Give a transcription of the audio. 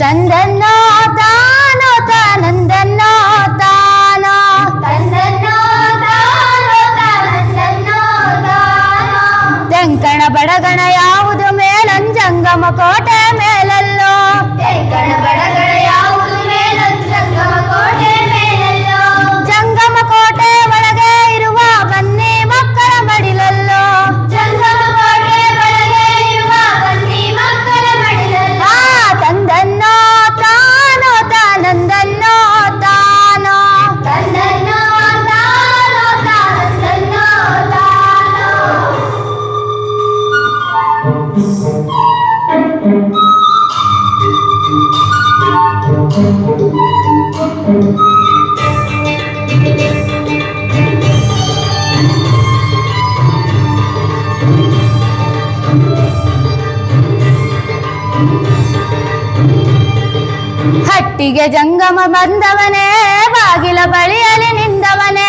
ತಂದನ್ನೋ ತಾನೋ ತಾನಂದನ್ನೋ ತಾನೋ ತಂದನ್ನೋ ತೆಂಕಣ ಬಡಗಣ ಯಾವುದು ಮೇಲಂಜಂಗಮ ಕೋಟೆ ಮೇಲಲ್ಲ ಹಟ್ಟಿಗೆ ಜಂಗಮ ಬಂದವನೇ ಬಾಗಿಲ ಬಳಿಯಲ್ಲಿ ನಿಂದವನೇ